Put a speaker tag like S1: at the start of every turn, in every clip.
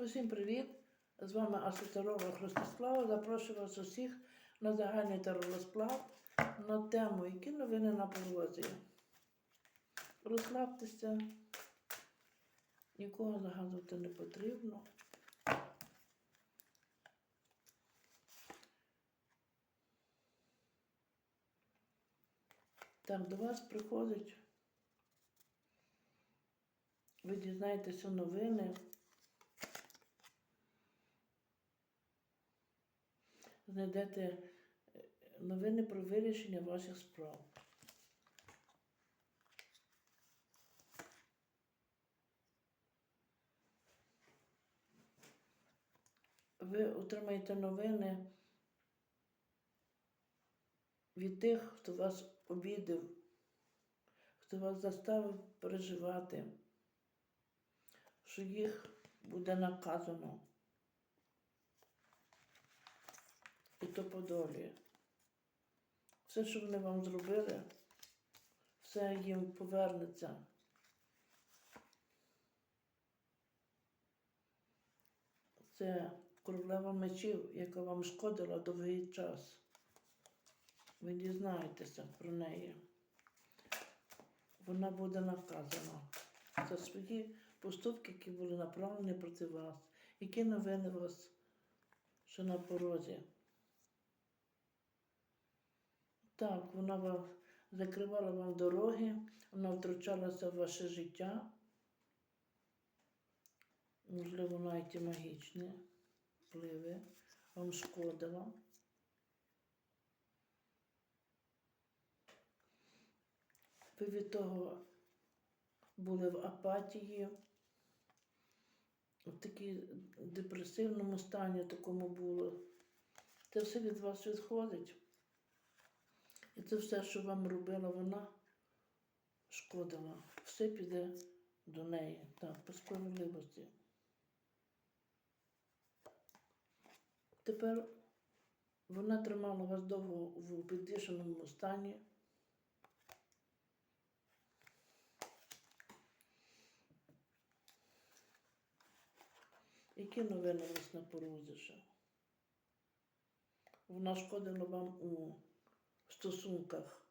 S1: Усім привіт! З вами асоціолог Ростислава. Запрошую вас усіх на загальний теророзклад на тему, які новини на порозі. Розслабтеся, нікого загадувати не потрібно. Так, до вас приходить. Ви дізнаєтеся новини. Знайдете е, новини про вирішення ваших справ. Ви отримаєте новини від тих, хто вас обідав, хто вас заставив переживати, що їх буде наказано. І то по долі. Все, що вони вам зробили, все їм повернеться. Це королева мечів, яка вам шкодила довгий час. Ви дізнаєтеся про неї. Вона буде наказана за свої поступки, які були направлені проти вас, які новини вас ще на порозі. Так, вона вам закривала вам дороги, вона втручалася в ваше життя. Можливо, навіть магічні впливи, вам шкодила. Ви від того були в апатії, в такій депресивному стані такому було. Це все від вас відходить. І це все, що вам робила вона, шкодила. Все піде до неї. Так, по справедливості. Тепер вона тримала вас довго в підвішеному стані. Які новини вас на порозі ще? Вона шкодила вам у стосунках.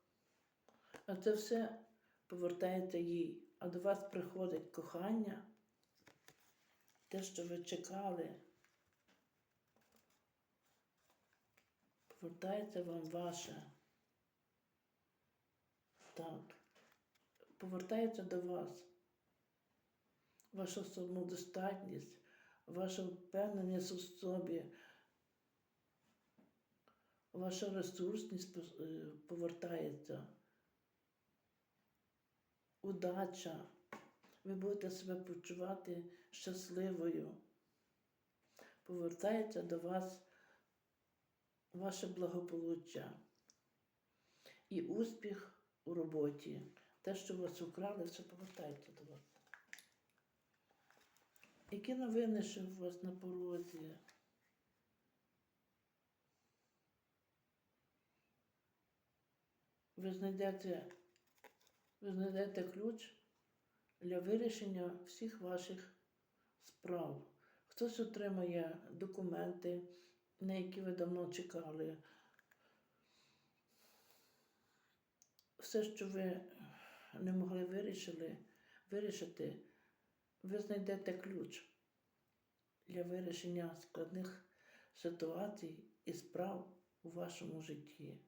S1: А це все повертається їй. А до вас приходить кохання, те, що ви чекали. Повертається вам ваше. Так. Повертається до вас. Ваша самодостатність, ваша впевненість у собі, ваша ресурсність е, повертається, удача. Ви будете себе почувати щасливою. Повертається до вас ваше благополуччя і успіх у роботі. Те, що вас украли, все повертається до вас. Які новини ще у вас на порозі? Ви знайдете, ви знайдете ключ для вирішення всіх ваших справ. Хтось отримає документи, на які ви давно чекали. Все, що ви не могли вирішили, вирішити, ви знайдете ключ для вирішення складних ситуацій і справ у вашому житті.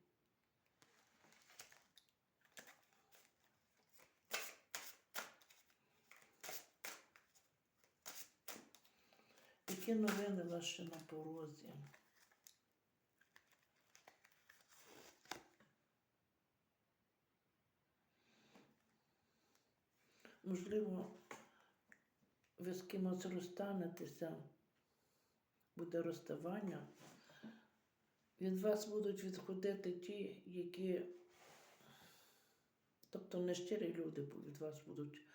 S1: Які новини ще на порозі? Можливо, ви з кимось розстанетеся, буде розставання. Від вас будуть відходити ті, які, тобто нещирі люди від вас будуть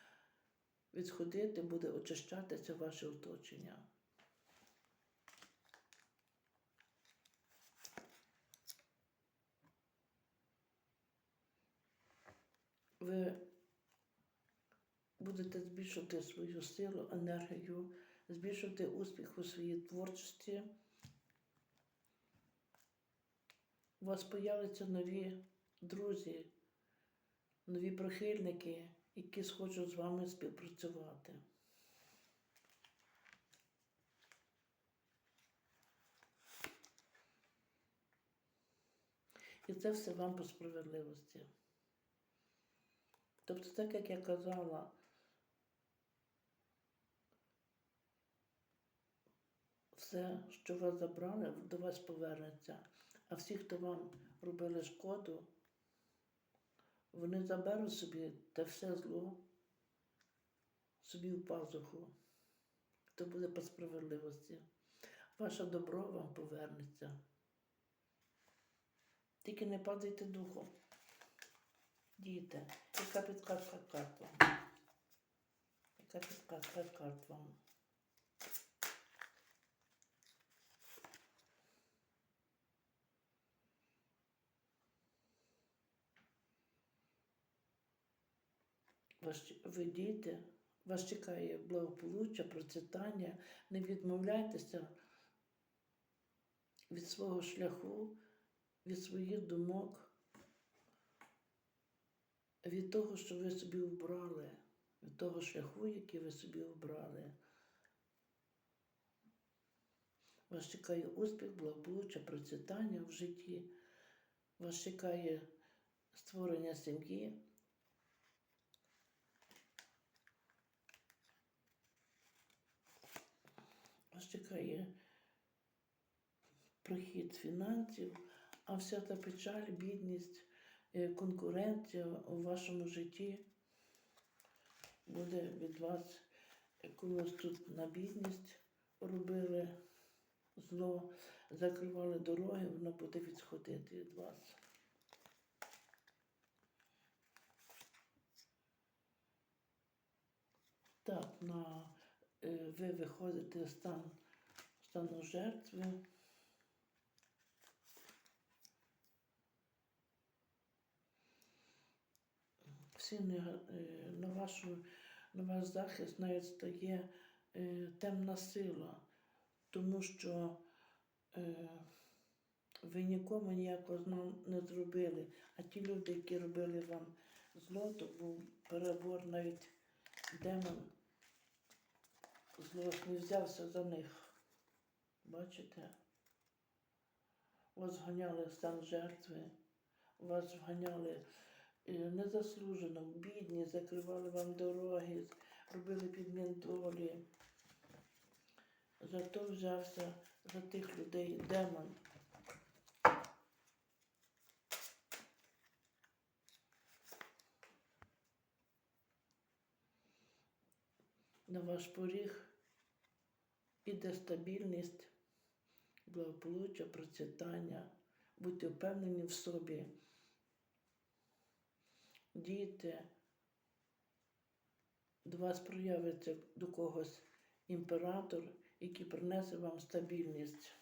S1: відходити, буде очищатися ваше оточення. Ви будете збільшувати свою силу, енергію, збільшувати успіх у своїй творчості. У вас появляться нові друзі, нові прихильники, які схочуть з вами співпрацювати. І це все вам по справедливості. Тобто, так як я казала, все, що вас забрали, до вас повернеться. А всі, хто вам робили шкоду, вони заберуть собі те все зло собі в пазуху. То буде по справедливості. Ваше добро вам повернеться. Тільки не падайте духом. Діти, яка підказка карт вам? Яка підказка карт вам? Ви діти, вас чекає благополуччя, процвітання. Не відмовляйтеся від свого шляху, від своїх думок, від того, що ви собі обрали, від того шляху, який ви собі обрали. Вас чекає успіх, благополуччя, процвітання в житті. Вас чекає створення сім'ї. Вас чекає прихід фінансів, а вся та печаль, бідність, конкуренція у вашому житті буде від вас е, комусь тут на бідність робили зло, закривали дороги, воно буде відходити від вас. Так, на, е, ви виходите з стан, стану жертви. Всі не- е, на, вашу, на ваш захист навіть стає е, темна сила, тому що е, ви нікому ніякого зла не зробили, а ті люди, які робили вам зло, то був перебор навіть демон злосний взявся за них. Бачите? Вас вганяли стан жертви, вас вганяли незаслужено, в бідні, закривали вам дороги, робили підмін долі. Зато взявся за тих людей демон. На ваш поріг іде стабільність, благополуччя, процвітання. Будьте впевнені в собі. Діти, до вас проявиться до когось імператор, який принесе вам стабільність.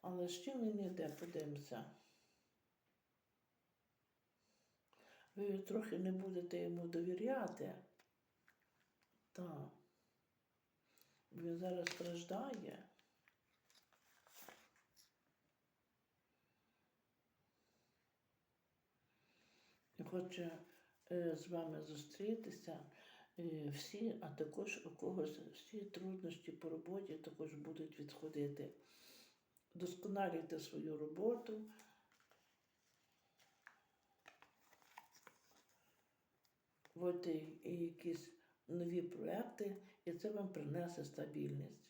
S1: Але чим він йде, подивимося. Ви трохи не будете йому довіряти. Так. Він зараз страждає. Хоче е, з вами зустрітися е, всі, а також у когось всі труднощі по роботі також будуть відходити. Досконалюйте свою роботу. Вводьте якісь нові проекти, і це вам принесе стабільність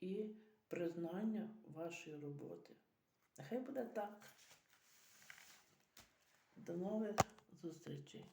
S1: і признання вашої роботи. Нехай буде так. До нових зустрічей.